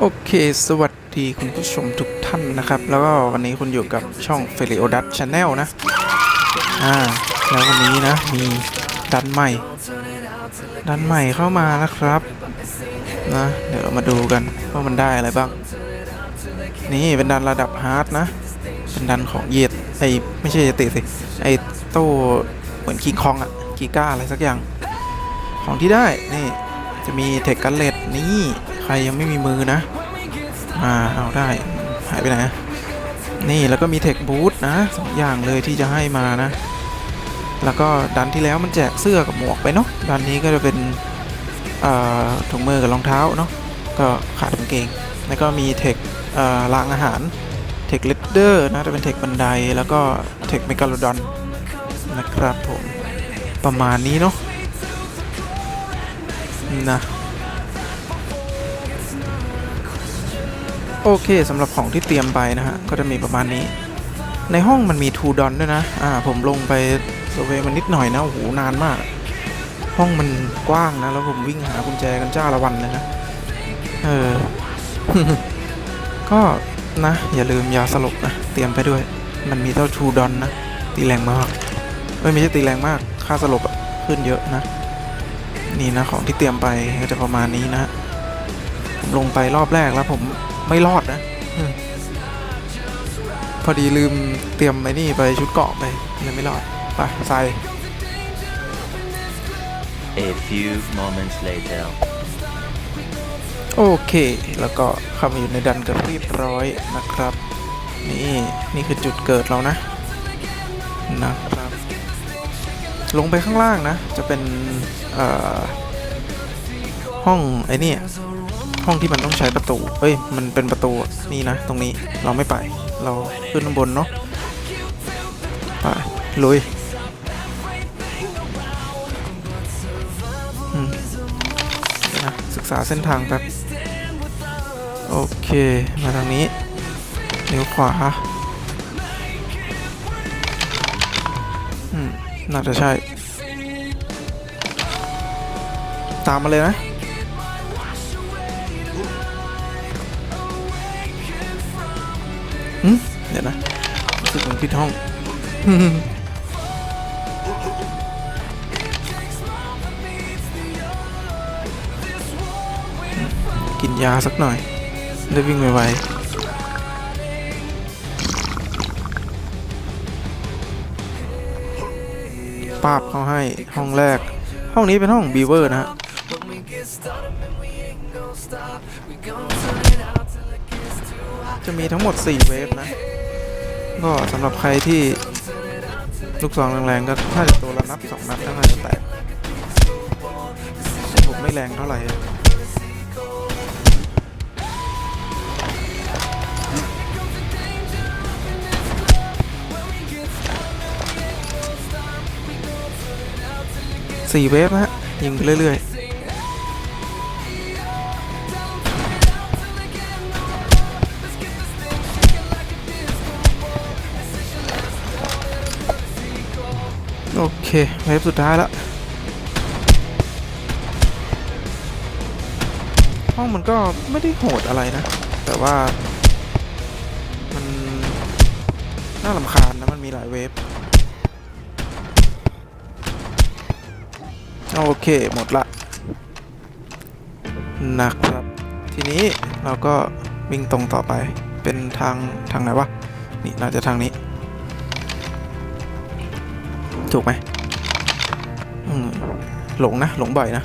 โอเค สวัสดีคุณผู้ชมทุกท่านนะครับ แล้วก็วันนี้คุณอยู่กับช่อง f e l i o d u t Channel นะ อ่า แล้ววันนี้นะ มีดันใหม่ ดันใหม่เข้ามานะครับ นะ เดี๋ยวเรามาดูกันว่ามันได้อะไรบ้าง นี่เป็นดันระดับฮาร์ดนะ เป็นดันของเยดไอไม่ใช่เยติสิ ไอโต้เหมือนคีคองอะกีก้าอะไรสักอย่าง ของที่ได้ นี่ จะมีเทคกันเลตนี่ รยังไม่มีมือนะมาเอาได้ หายไปไหนอะนี่แล้วก็มีเทคบูทนะสองอย่างเลยที่จะให้มานะ แล้วก็ดันที่แล้วมันแจกเสื้อกับหมวกไปเนาะ ดันนี้ก็จะเป็นถุงมือกับรองเท้าเนาะ ก็ขาดกางเกง แล้วก็มีเทคเอ่อรางอาหาร เทคเลดเดอร์นะจะเป็นเทคบันได แล้วก็เทคเมกาโลดอนนะครับผม ประมาณนี้เนาะนะ โอเคสำหรับของที่เตรียมไปนะฮะ ก็จะมีประมาณนี้ ในห้องมันมีทูดอนด้วยนะ อ่า ผมลงไปเซอร์เวมันนิดหน่อยนะโอ้โหนานมาก ห้องมันกว้างนะ แล้วผมวิ่งหากุญแจกันจ้าละวันเลยนะ เออ ก็นะ อย่าลืมยาสลบนะ เตรียมไปด้วย มันมีเท่าทูดอนนะ ตีแรงมากไม่ไม่ใช่ตีแรงมากค่าสลบอะขึ้นเยอะนะ นี่นะของที่เตรียมไปก็จะประมาณนี้นะผมลงไปรอบแรกแล้วผม ไม่รอดนะอืมพอดีลืมเตรียมไอ้นี่ไปชุดเกราะไปเลยไม่รอด ไปใส่ A few moments later. โอเค แล้วก็เข้ามาอยู่ในดันกันเรียบร้อยนะครับ นี่นี่คือจุดเกิดเรานะ นะครับ ลงไปข้างล่างนะ จะเป็นเอ่อห้องไอ้นี่ ห้องที่มันต้องใช้ประตูเอ้ย มันเป็นประตูนี่นะ ตรงนี้เราไม่ไป เราขึ้นข้างบนเนาะไปลุยนะศึกษาเส้นทางแป๊บโอเค มาทางนี้เลี้ยวขวาอืมน่าจะใช่ ตามมาเลยนะ หืมเดี๋ยวนะรู้สึกเหมือนผิดห้อง กินยาสักหน่อย ได้วิ่งไวๆปาบเขาให้ห้องแรก ห้องนี้เป็นห้องบีเวอร์นะฮะ จะมีทั้งหมด 4 เวฟนะ ก็สำหรับใครที่ลูกซองแรงๆก็ถ้าจะตัวละนัดสองนัดก็น่าจะแต่ผมไม่แรงเท่าไหร่สี่เวฟนะฮะยิงไปเรื่อยๆ โอเคเวฟสุดท้ายแล้วห้องมันก็ไม่ได้โหดอะไรนะ แต่ว่า มัน น่าลำคาญนะ มันมีหลายเวฟโอเค หมดละนะครับ ทีนี้เราก็วิ่งตรงต่อไปเป็นทางทางไหนวะ นี่น่าจะทางนี้ ถูกไหมหลงนะ หลงบ่อยนะ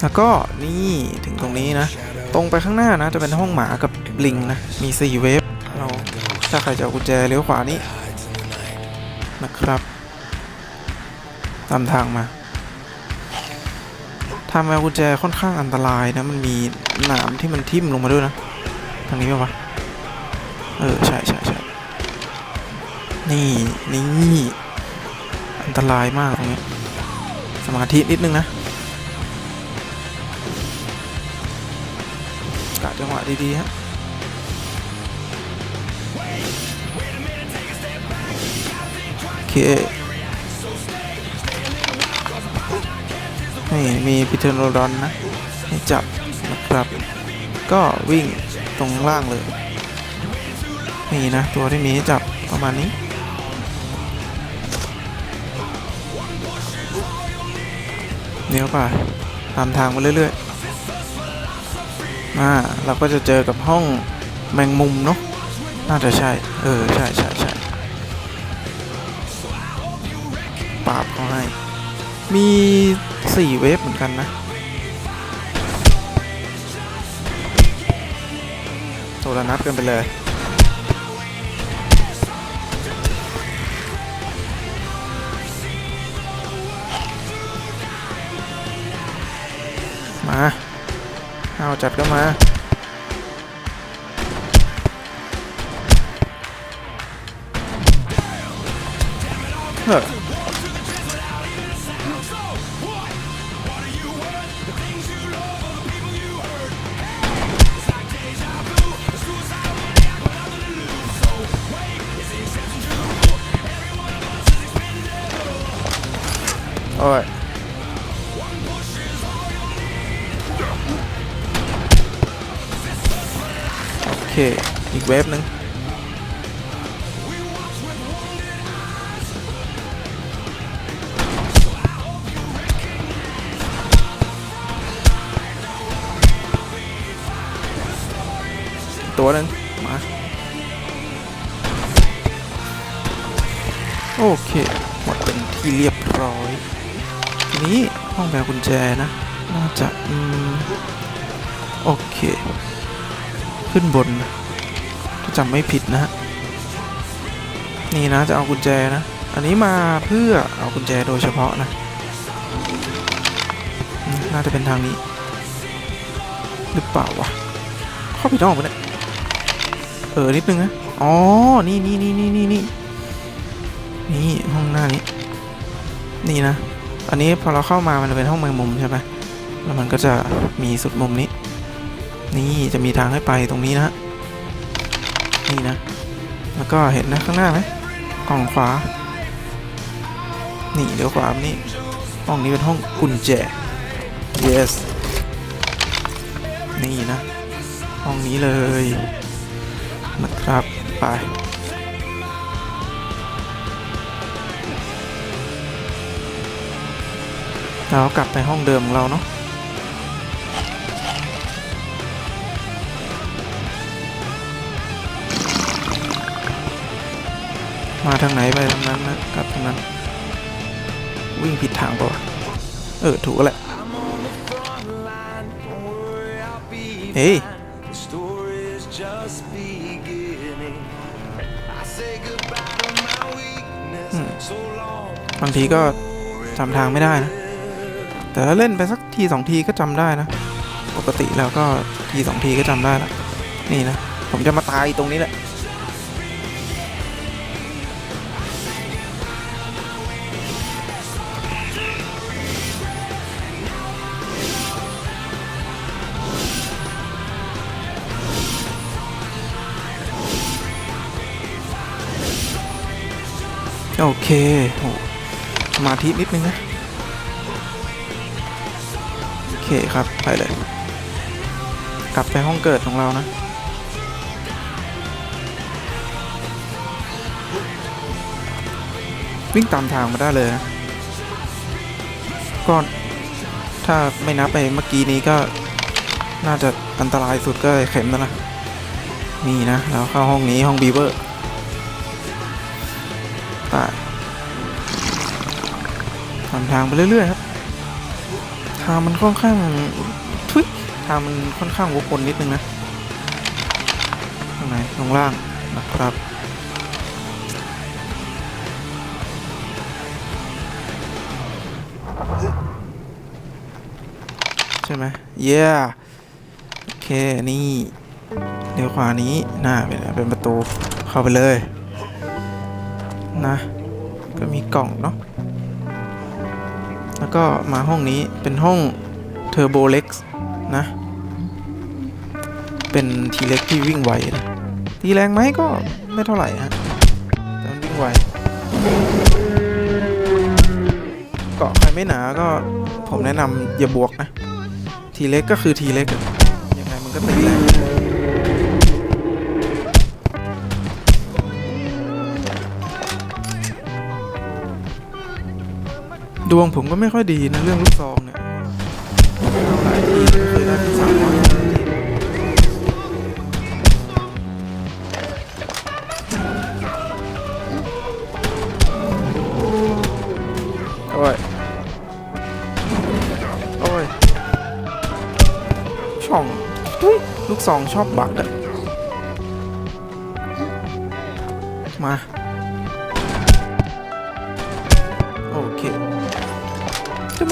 แล้วก็นี่ถึงตรงนี้นะ ตรงไปข้างหน้านะ จะเป็นห้องหมากับลิงนะ มีสี่เวฟเราถ้าใครจะเอากุญแจเลี้ยวขวานี้นะครับ ตามทางมาทางแมวกุญแจค่อนข้างอันตรายนะ มันมีหนามที่มันทิ่มลงมาด้วยนะ ทางนี้ป่าวะ เออในี่นี่อันตรายมากตรงนี้สมาธินิดนึงนะกะจังหวะดีๆฮะโอเคนี่มีพิเทโรดอนนะ ให้จับนะครับ ก็วิ่งตรงล่างเลย นี่นะ ตัวที่มีให้จับประมาณนี้ เดี๋ยวไปตามทางมาเรื่อยๆมาเราก็จะเจอกับห้องแมงมุมเนาะน่าจะใช่ เออ ใช่ใช่ใช่ปราบเขาให้ มีสี่เวฟเหมือนกันนะโทรนัดกันไปเลย มาเอาจัดก็มาเฮ้อโอ้ย เค อีกเวฟหนึ่งตัวหนึ่งมา โอเค หมดเป็นที่เรียบร้อย ทีนี้ห้องแบกุญแจนะ น่าจะ อืม โอเค ขึ้นบนนะถ้าจำไม่ผิดนะฮะนี่นะจะเอากุญแจนะ อันนี้มาเพื่อเอากุญแจโดยเฉพาะนะ น่าจะเป็นทางนี้ หรือเปล่าวะเข้าไปนอกปเนี่ยเออนิดนึงนะอ๋อ นี่นี่นี่นี่นี่นี่นี่ห้องหน้านี้ นี่นะ อันนี้พอเราเข้ามามันจะเป็นห้องแมงมุมใช่ไหมแล้วมันก็จะมีสุดมุมนี้ นี่จะมีทางให้ไปตรงนี้นะนี่นะ แล้วก็เห็นนะข้างหน้าไหมกล่องขวา นี่เดี๋ยวขวานี่ห้องนี้เป็นห้องกุญแจ yes นี่นะ ห้องนี้เลยนะครับไปเรากลับไปห้องเดิมของเราเนาะ มาทางไหนไปทางนั้นนะกลับทางนั้น วิ่งผิดทางป่ะเออ ถูกแล้วแหละ เฮ้ยบางทีก็จำทางไม่ได้นะ แต่ถ้าเล่นไปสักทีสองทีก็จำได้นะ ปกติแล้วก็ทีสองทีก็จำได้ละนี่นะ ผมจะมาตายตรงนี้แหละ เคโหสมาธินิดนึงนะ โอเคครับ ไปเลย กลับไปห้องเกิดของเรานะ วิ่งตามทางมาได้เลยนะก็ถ้าไม่นับไปเมื่อกี้นี้ก็น่าจะอันตรายสุดก็เข็มแล้วนะนี่นะแล้วเข้าห้องนี้ห้องบีเวอร์ไปำทางไปเรื่อยๆครับ ทางมันค่อนข้างทุยทางมันค่อนข้างวกวนนิดนึงนะข้างในข้างล่างนะครับใช่ไหมเย้โอเค นี่เดี๋ยวขวานี้หน้าเป็นเป็นประตูเข้าไปเลย นะ ก็มีกล่องเนาะ แล้วก็มาห้องนี้เป็นห้องเทอร์โบเล็กนะ เป็นทีเล็กที่วิ่งไวนะตีแรงไหมก็ไม่เท่าไหร่ฮะแต่มันวิ่งไวเกาะใครไม่หนาก็ผมแนะนำอย่าบวกนะ ทีเล็กก็คือทีเล็กอะยังไงมันก็ตีแรง ดวงผมก็ไม่ค่อยดีนะเรื่องลูกซองเนี่ยหลายทีไม่เคยได้ที่สามร้อยโอ้ย โอ้ย ช่อง ลูกซองชอบบักอะ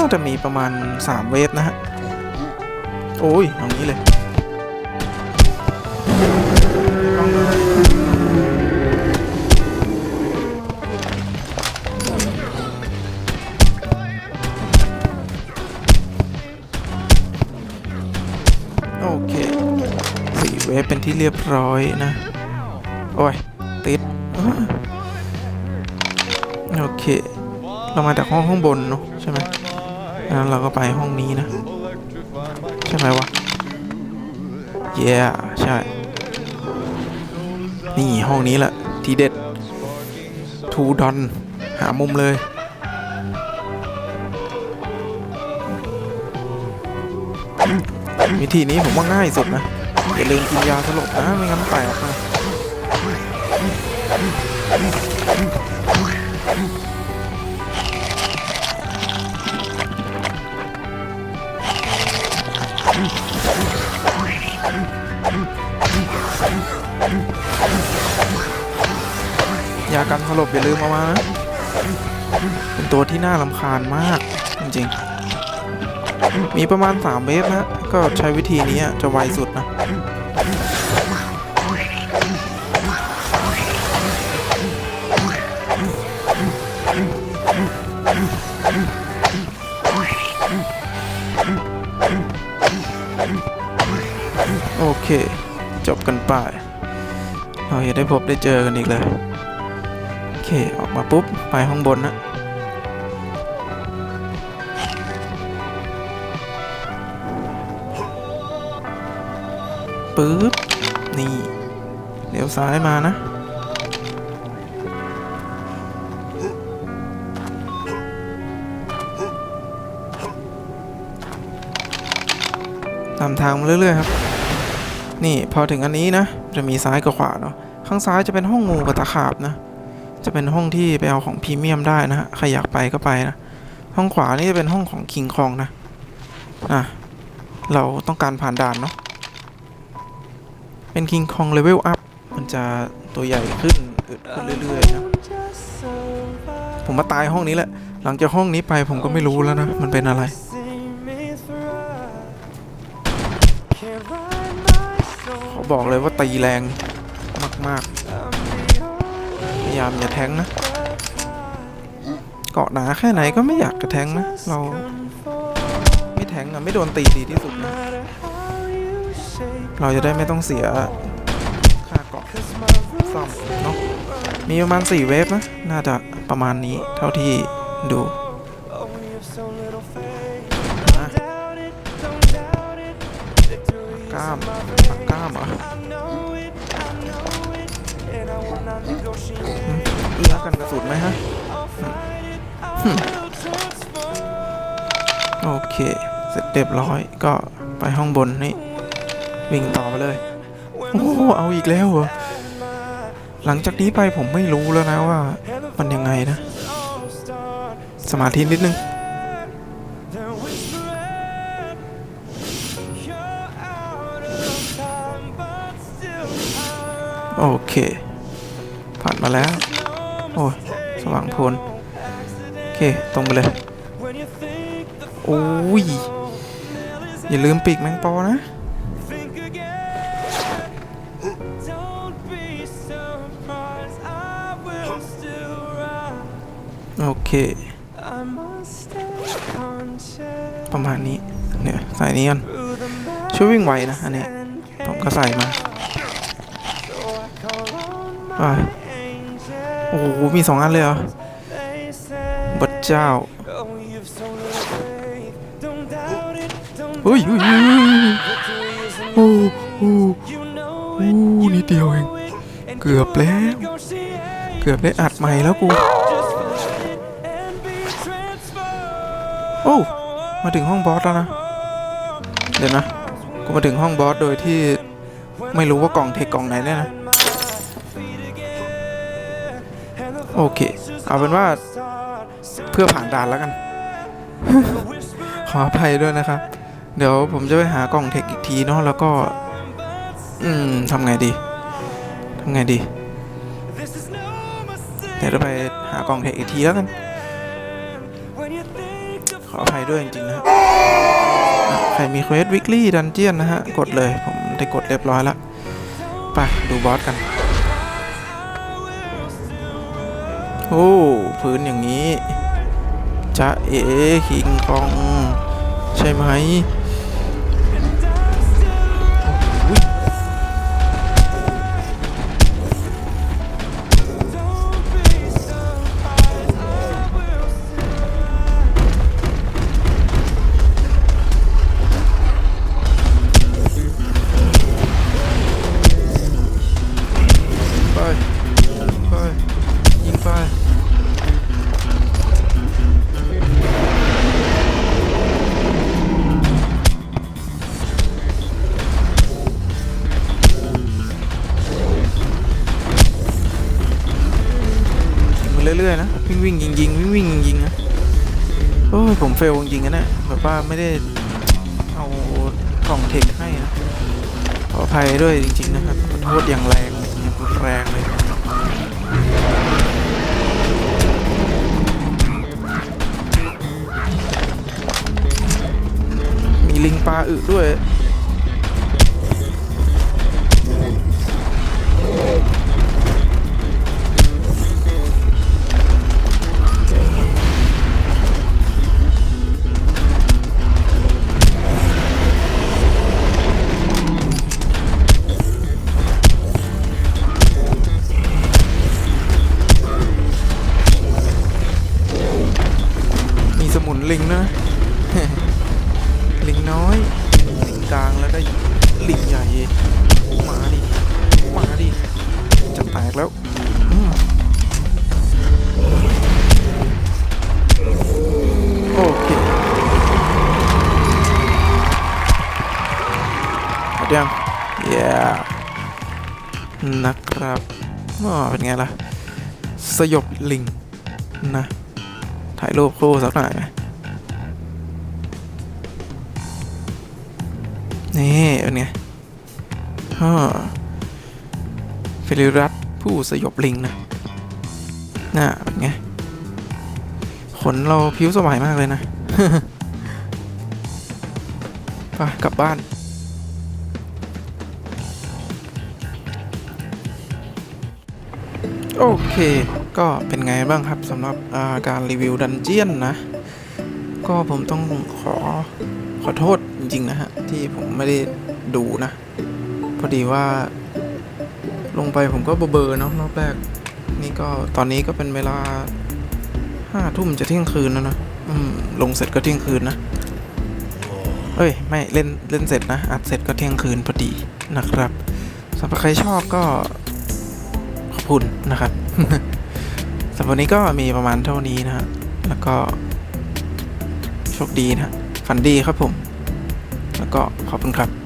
น่าจะมีประมาณ 3 เวฟนะฮะ โอ้ยเอานี้เลยโอเคสี่เวฟเป็นที่เรียบร้อยนะ โอ้ย ติด โอเค เรามาจากห้องข้างบนเนอะใช่ไหม งั้นเราก็ไปห้องนี้นะ ใช่ไหมวะ เย้ใช่ นี่ห้องนี้แหละ ทีเด็ด ทูดอน หามุมเลย วิธีนี้ผมว่าง่ายสุดนะ อย่าลืมกินยาสลบนะ ไม่งั้นแตกนะ ยากันสลบอย่าลืมเอามานะเป็นตัวที่น่ารำคาญมากจริงๆ มีประมาณ 3 เวฟนะ ก็ใช้วิธีนี้จะไวสุดนะโอเค จบกันไป เราอย่าได้พบได้เจอกันอีกเลย เค ออกมาปุ๊บ ไปห้องบนนะปึ๊บ นี่เลี้ยวซ้ายมานะ ตามทางมาเรื่อย ๆ ครับ นี่พอถึงอันนี้นะ จะมีซ้ายกับขวาเนาะ ข้างซ้ายจะเป็นห้องงูกับตะขาบนะ จะเป็นห้องที่ไปเอาของพรีเมียมได้นะฮะใครอยากไปก็ไปนะห้องขวานี่จะเป็นห้องของคิงคองนะอะเราต้องการผ่านด่านเนาะเป็นคิงคองเลเวลอัพมันจะตัวใหญ่ขึ้นอึดขึ้นเรื่อยๆนะผมมาตายห้องนี้แหละ หลังจากห้องนี้ไปผมก็ไม่รู้แล้วนะ มันเป็นอะไร เขาบอกเลยว่าตีแรงมาก ๆ ยายามอย่าแทงนะ เกาะหนาแค่ไหนก็ไม่อยากจะแทงนะ เรา ไม่แทงอะไม่โดนตีดีที่สุดนะ เราจะได้ไม่ต้องเสียค่าเกาะซ่อมเนาะมีประมาณ 4 เวฟนะ น่าจะประมาณนี้เท่าที่ดู เอื้อกันกระสุนไหมฮะโอเค เสร็จเรียบร้อยก็ไปห้องบนนี่ วิ่งต่อไปเลย โอ้เอาอีกแล้วเหรอ หลังจากนี้ไปผมไม่รู้แล้วนะว่า มันยังไงนะ สมาธินิดนึงโอเค ผ่านมาแล้ว โอ้ยสว่างโพลโอเค ตรงไปเลย โอ้ย อย่าลืมปีกแมงปอนะ โอเค ประมาณนี้ เนี่ยใส่นี้กันช่วยวิ่งไวนะ อันนี้ ผมก็ใส่มาอ่า อ้โหมีสองอันเลยเหรอบัดเจ้าเฮ้ยเฮ้ยเฮ้ยโอ้โอ้โอ้นิดเดียวเองเกือบแล้ว เกือบได้อัดใหม่แล้วกูโอ้มาถึงห้องบอสแล้วนะ เดี๋ยวนะ กูมาถึงห้องบอสโดยที่ไม่รู้ว่ากล่องเทคกล่องไหนเนี่ยนะ โอเค เอาเป็นว่าเพื่อผ่านด่านแล้วกัน ขออภัยด้วยนะครับ เดี๋ยวผมจะไปหากล่องเทคอีกทีเนาะแล้วก็ อืมทำไงดีทำไงดี เดี๋ยวเราไปหากล่องเทคอีกทีแล้วกัน ขออภัยด้วยจริงๆนะครับอะใครมีเควสวิกลี่ดันเจียนนะฮะ กดเลยผมได้กดเรียบร้อยแล้วไปดูบอสกัน อ้พื้นอย่างนี้จะเอ๋คิงคอง ใช่ไหม วิ่งยิงยิงนะโอ้ยผมเฟลจริงๆนะเนี่ยแบบว่าไม่ได้เอากล่องเทคให้นะขออภัยด้วยจริง ๆ นะครับขอโทษอย่างแรงอย่างแรงเลยมีลิงปลาอึด้วย งกลางแล้วก็ลิงใหญ่มาดิมาดิจะแตกแล้วอโอเคหมดยังเย้นะครับอ๋อเป็นไงล่ะ สยบลิงนะ ถ่ายรูปคู่สักหน่อย นี่เป็นไงฮ่าฟิลิรัตผู้สยบลิงนะน่าเป็นไง ขนเราผิวสมัยมากเลยนะไปกลับบ้านโอเค ก็เป็นไงบ้างครับสำหรับาการรีวิวดันเจียนนะ ก็ผมต้องขอขอโทษ ริง ๆ นะฮะ ที่ผมไม่ได้ดูนะ พอดีว่า ลงไปผมก็เบลอๆเนาะรอบแรก นี่ก็ตอนนี้ก็เป็นเวลาห้าทุ่มจะเที่ยงคืนแล้วนะอืมลงเสร็จก็เที่ยงคืนนะเอ้ย ไม่เล่นเล่นเสร็จนะ อัดเสร็จก็เที่ยงคืนพอดีนะครับสำหรับใครชอบก็ขอบคุณนะครับสำหรับวันนี้ก็มีประมาณเท่านี้นะฮะแล้วก็โชคดีนะฮะฝันดีครับผม แล้วก็ขอบคุณครับ